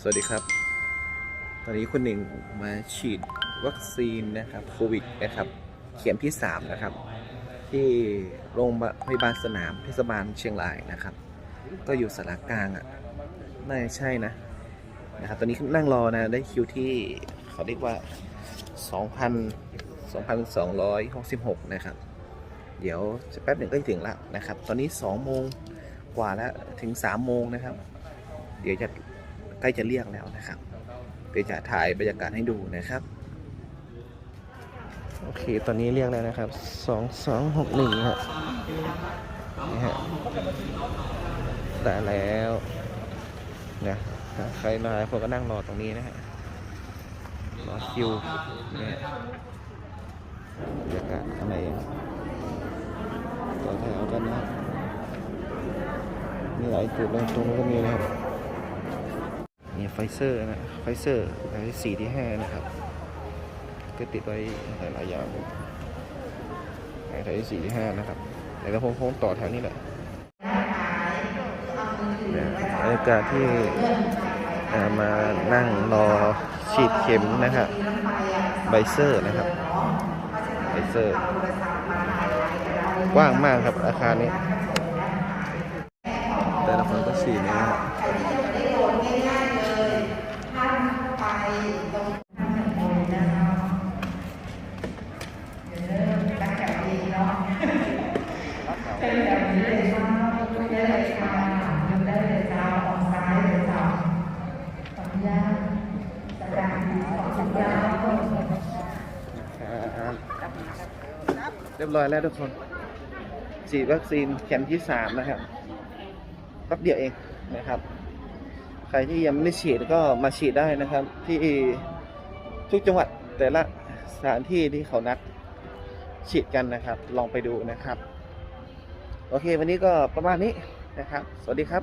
สวัสดีครับ ตอนนี้คุณหนึ่งมาฉีดวัคซีนนะครับโควิดนะครับ เข็มที่ 3 นะครับ ที่โรงพยาบาลสนามเทศบาลเชียงรายนะครับ ก็อยู่สารกลางอะน่าจะใช่นะนะครับตอนนี้นั่งรอนะได้คิวที่เขาเรียกว่า 2,000 2,266 นะครับ เดี๋ยวแป๊บหนึ่งก็จะถึงแล้วนะครับ ตอนนี้ 2 โมงกว่าแล้วถึง 3 โมงนะครับ เดี๋ยวจะ ล้จะเรียกแล้วนะครับเดี๋ยวจะถ่ายบรรยากาศให้ดูนะครับ โอเค ตอนนี้เรียกแล้วนะครับสองสองหกหนึ่งฮะนี่ฮะได้แล้วนะใครมาคนก็นั่งรอตรงนี้นะฮะรอคิวเนี่ยบรรยากาศข้างในต่อแถวกันนะมีหลายจุดเลยตรงนู้ก็มีนะครับ ไฟเซอร์นะไฟเซอร์รายที่สี่ที่ห้านะครับ ก็ติดไว้หลายๆอย่างรายที่สี่ที่ห้านะครับแล้วก็โค้งๆต่อแถวนี้แหละเนี่ยบรรยากาศที่มานั่งรอฉีดเข็มนะครับไบเซอร์นะครับไบเซอร์กว้างมากครับอาคารนี้ แต่ละคนก็ฉีดนะครับ เรียบร้อยแล้วทุกคนฉีดวัคซีนเข็มที่สามนะครับแป๊บเดียวเองนะครับ รที่ยังไม่ได้ฉีดก็มาฉีดได้นะครับ ที่ทุกจังหวัดแต่ละสถานที่ที่เขานัดฉีดกันนะครับ ลองไปดูนะครับ โอเค วันนี้ก็ประมาณนี้นะครับ สวัสดีครับ